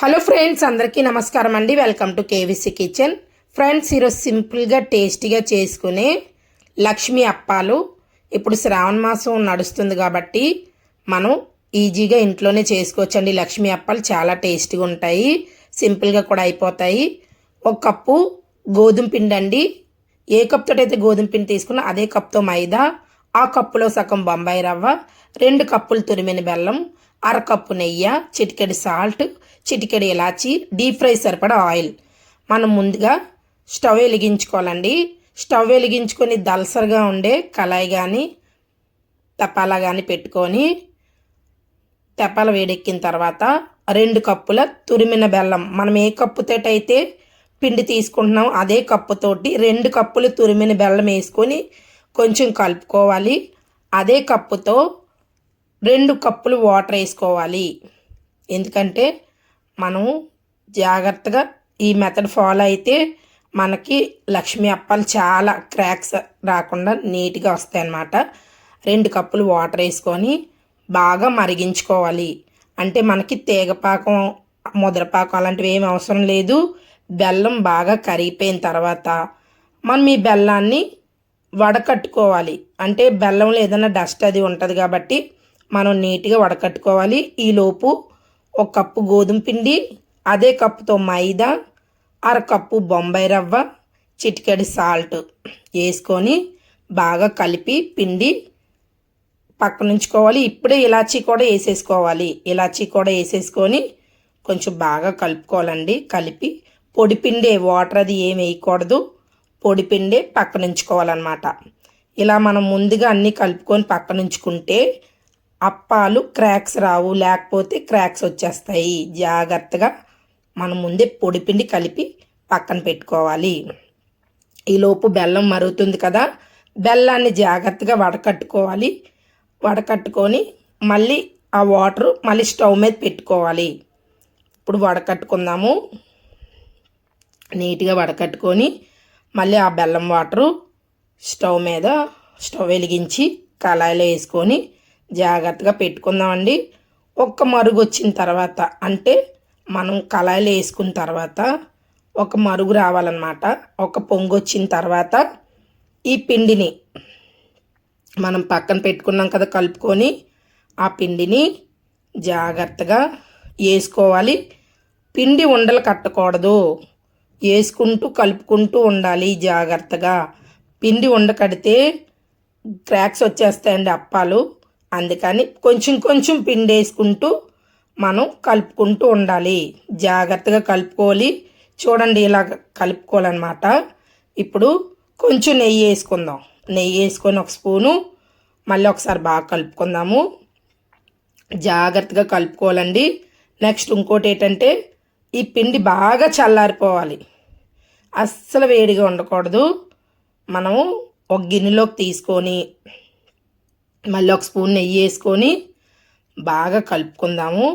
Hello friends అందరికీ నమస్కారం అండి. Welcome to KVC kitchen friends ఈరోజు సింపుల్గా టేస్టీగా చేసుకునే లక్ష్మీ అప్పాలు. ఇప్పుడు శ్రావణ మాసం నడుస్తుంది కాబట్టి మనం ఈజీగా ఇంట్లోనే చేసుకోవచ్చండి. లక్ష్మీ అప్పాలు చాలా టేస్టీగా ఉంటాయి. సింపుల్గా కూడా అయిపోతాయి. ఒక కప్పు గోధుమ పిండి అండి ఏ కప్తో అయితే గోధుమ పిండి తీసుకున్నా అదే కప్తో మైదా ఆ కప్పులో సగం బొంబాయి రవ్వ రెండు కప్పులు తురిమిన బెల్లం అరకప్పు నెయ్యి చిటికెడు సాల్ట్ చిటికెడు ఇలాచి డీప్ ఫ్రై సరిపడా ఆయిల్. మనం ముందుగా స్టవ్ వెలిగించుకోవాలండి. స్టవ్ వెలిగించుకొని దలసరిగా ఉండే కళాయి కానీ తపాలా కానీ పెట్టుకొని తెప్పల వేడెక్కిన తర్వాత రెండు కప్పుల తురిమిన బెల్లం. మనం ఏ కప్పుతోటైతే పిండి తీసుకుంటున్నాం అదే కప్పుతోటి రెండు కప్పులు తురిమిన బెల్లం వేసుకొని కొంచెం కలుపుకోవాలి. అదే కప్పుతో రెండు కప్పులు వాటర్ వేసుకోవాలి. ఎందుకంటే మనం జాగ్రత్తగా ఈ మెథడ్ ఫాలో అయితే మనకి లక్ష్మీ అప్పాలు చాలా క్రాక్స్ రాకుండా నీట్గా వస్తాయి అన్నమాట రెండు కప్పులు వాటర్ వేసుకొని బాగా మరిగించుకోవాలి. అంటే మనకి తీగపాకం ముద్రపాకం అలాంటివి ఏమి అవసరం లేదు. బెల్లం బాగా కరిగిపోయిన తర్వాత మనం ఈ బెల్లాన్ని వడకట్టుకోవాలి. అంటే బెల్లంలో ఏదైనా డస్ట్ అది ఉంటుంది కాబట్టి మనం నీట్గా వడకట్టుకోవాలి. ఈలోపు ఒక కప్పు గోధుమ పిండి అదే కప్పుతో మైదా అరకప్పు బొంబాయి రవ్వ చిటికెడు సాల్ట్ వేసుకొని బాగా కలిపి పిండి పక్కన ఉంచుకోవాలి ఇప్పుడే ఇలాచీ కూడా వేసేసుకోవాలి. ఇలాచీ కూడా వేసేసుకొని కొంచెం బాగా కలుపుకోవాలండి. కలిపి పొడి పిండి వాటర్ అది ఏమి వేయకూడదు. పొడిపిండి పక్కనుంచుకోవాలన్నమాట. ఇలా మనం ముందుగా అన్నీ కలుపుకొని పక్కనుంచుకుంటే అప్పాలు క్రాక్స్ రావు లేకపోతే క్రాక్స్ వచ్చేస్తాయి. జాగ్రత్తగా మనం ముందే పొడిపిండి కలిపి పక్కన పెట్టుకోవాలి. ఈలోపు బెల్లం మరుగుతుంది కదా బెల్లాన్ని జాగ్రత్తగా వడకట్టుకోవాలి. వడకట్టుకొని మళ్ళీ ఆ వాటర్ మళ్ళీ స్టవ్ మీద పెట్టుకోవాలి. ఇప్పుడు వడకట్టుకుందాము. నీట్గా వడకట్టుకొని మళ్ళీ ఆ బెల్లం వాటరు స్టవ్ మీద స్టవ్ వెలిగించి కళాయిలో వేసుకొని జాగ్రత్తగా పెట్టుకుందామండి. ఒక్క మరుగు వచ్చిన తర్వాత అంటే మనం కళాయిలో వేసుకున్న తర్వాత ఒక మరుగు రావాలన్నమాట. ఒక పొంగు వచ్చిన తర్వాత ఈ పిండిని మనం పక్కన పెట్టుకున్నాం కదా కలుపుకొని ఆ పిండిని జాగ్రత్తగా వేసుకోవాలి. పిండి ఉండలు కట్టకూడదు. వేసుకుంటూ కలుపుకుంటూ ఉండాలి జాగ్రత్తగా. పిండి ఉండకడితే క్రాక్స్ వచ్చేస్తాయండి అప్పాలు. అందుకని కొంచెం కొంచెం పిండి వేసుకుంటూ మనం కలుపుకుంటూ ఉండాలి. జాగ్రత్తగా కలుపుకోవాలి. చూడండి ఇలా కలుపుకోవాలన్నమాట. ఇప్పుడు కొంచెం నెయ్యి వేసుకుందాం. నెయ్యి వేసుకొని ఒక స్పూను మళ్ళీ ఒకసారి బాగా కలుపుకుందాము. జాగ్రత్తగా కలుపుకోవాలండి. నెక్స్ట్ ఇంకోటి ఏంటంటే ఈ పిండి బాగా చల్లారిపోవాలి. అస్సలు వేడిగా ఉండకూడదు. మనము ఒక గిన్నెలోకి తీసుకొని మళ్ళీ ఒక స్పూన్ నెయ్యి వేసుకొని బాగా కలుపుకుందాము.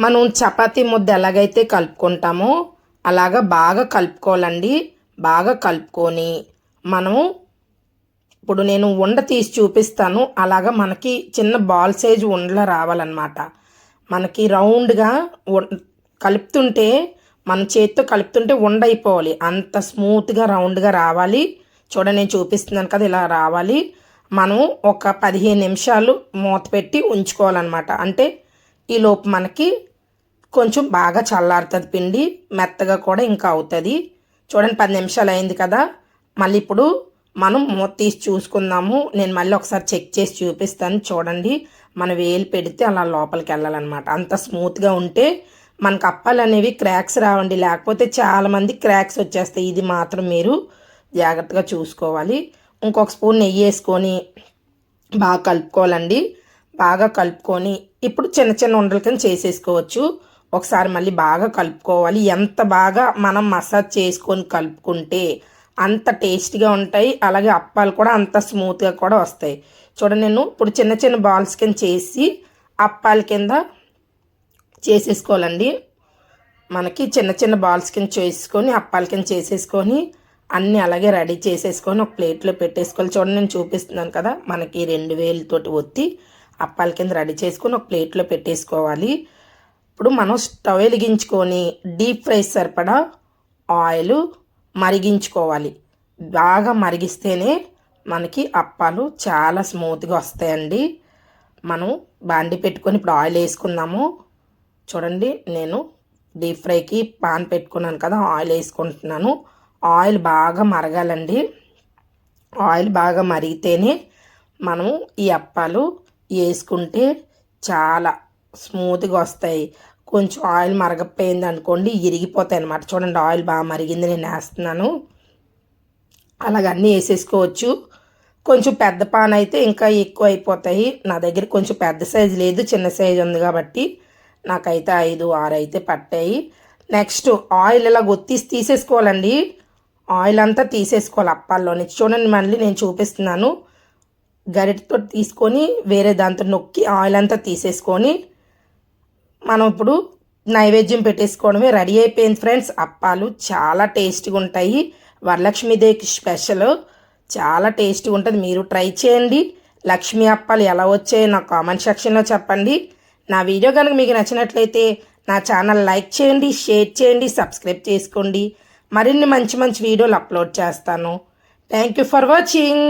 మనం చపాతీ ముద్ద ఎలాగైతే కలుపుకుంటామో అలాగా బాగా కలుపుకోవాలండి. బాగా కలుపుకొని మనము ఇప్పుడు నేను ఉండ తీసి చూపిస్తాను. అలాగా మనకి చిన్న బాల్ సైజు ఉండలా రావాలన్నమాట. మనకి రౌండ్గా కలుపుతుంటే మన చేతితో కలుపుతుంటే ఉండైపోవాలి. అంత స్మూత్గా రౌండ్గా రావాలి. చూడండి నేను చూపిస్తున్నాను కదా ఇలా రావాలి. మనం ఒక పదిహేను నిమిషాలు మూత పెట్టి ఉంచుకోవాలన్నమాట. అంటే ఈలోపు మనకి కొంచెం బాగా చల్లారుతుంది పిండి మెత్తగా కూడా ఇంకా అవుతుంది. చూడండి పది నిమిషాలు అయింది కదా. మళ్ళీ ఇప్పుడు మనం మూత తీసి చూసుకుందాము. నేను మళ్ళీ ఒకసారి చెక్ చేసి చూపిస్తాను. చూడండి మన వేలు పెడితే అలా లోపలికి వెళ్ళాలన్నమాట. అంత స్మూత్గా ఉంటే మనకు అప్పాలు అనేవి క్రాక్స్ రావండి. లేకపోతే చాలామంది క్రాక్స్ వచ్చేస్తాయి. ఇది మాత్రం మీరు జాగ్రత్తగా చూసుకోవాలి. ఇంకొక స్పూన్ నెయ్యి వేసుకొని బాగా కలుపుకోవాలండి. బాగా కలుపుకొని ఇప్పుడు చిన్న చిన్న ఉండల కింద చేసేసుకోవచ్చు. ఒకసారి మళ్ళీ బాగా కలుపుకోవాలి. ఎంత బాగా మనం మసాజ్ చేసుకొని కలుపుకుంటే అంత టేస్ట్గా ఉంటాయి. అలాగే అప్పాలు కూడా అంత స్మూత్గా కూడా వస్తాయి. చూడండి నేను ఇప్పుడు చిన్న చిన్న బాల్స్ కింద చేసి అప్పాల కింద చేసేసుకోవాలండి. మనకి చిన్న చిన్న బాల్స్ కింద చేసుకొని అప్పాల కింద చేసేసుకొని అన్నీ అలాగే రెడీ చేసేసుకొని ఒక ప్లేట్లో పెట్టేసుకోవాలి. చూడండి నేను చూపిస్తున్నాను కదా మనకి రెండు వేలతోటి ఒత్తి అప్పాల కింద రెడీ చేసుకొని ఒక ప్లేట్లో పెట్టేసుకోవాలి. ఇప్పుడు మనం స్టవ్ వెలిగించుకొని డీప్ ఫ్రై సరిపడా ఆయిల్ మరిగించుకోవాలి. బాగా మరిగిస్తేనే మనకి అప్పాలు చాలా స్మూత్గా వస్తాయండి. మనం బాండి పెట్టుకొని ఇప్పుడు ఆయిల్ వేసుకుందాము. చూడండి నేను డీప్ ఫ్రైకి పాన్ పెట్టుకున్నాను కదా ఆయిల్ వేసుకుంటున్నాను. ఆయిల్ బాగా మరగాలండి. ఆయిల్ బాగా మరిగితేనే మనం ఈ అప్పాలు వేసుకుంటే చాలా స్మూత్గా వస్తాయి. కొంచెం ఆయిల్ మరగపోయింది అనుకోండి ఇరిగిపోతాయి అనమాట చూడండి ఆయిల్ బాగా మరిగింది నేను వేస్తున్నాను. అలాగన్నీ వేసేసుకోవచ్చు. కొంచెం పెద్ద పాన్ అయితే ఇంకా ఎక్కువ అయిపోతాయి. నా దగ్గర కొంచెం పెద్ద సైజు లేదు చిన్న సైజు ఉంది కాబట్టి నాకైతే ఐదు ఆరు అయితే పట్టాయి. నెక్స్ట్ ఆయిల్ ఇలా ఒత్తిసి తీసేసుకోవాలండి. ఆయిల్ అంతా తీసేసుకోవాలి అప్పాల్లో నుంచి చూడండి మళ్ళీ నేను చూపిస్తున్నాను. గరిటతో తీసుకొని వేరే దాంతో నొక్కి ఆయిల్ అంతా తీసేసుకొని మనం ఇప్పుడు నైవేద్యం పెట్టేసుకోవడమే రెడీ అయిపోయింది ఫ్రెండ్స్. అప్పాలు చాలా టేస్టీగా ఉంటాయి. వరలక్ష్మీదేవికి స్పెషల్. చాలా టేస్టీగా ఉంటుంది. మీరు ట్రై చేయండి. లక్ష్మీ అప్పాలు ఎలా వచ్చాయో నా కామెంట్ సెక్షన్లో చెప్పండి. నా వీడియో కనుక మీకు నచ్చినట్లయితే నా ఛానల్ లైక్ చేయండి షేర్ చేయండి సబ్స్క్రైబ్ చేసుకోండి. మరిన్ని మంచి మంచి వీడియోలు అప్లోడ్ చేస్తాను. Thank you for watching.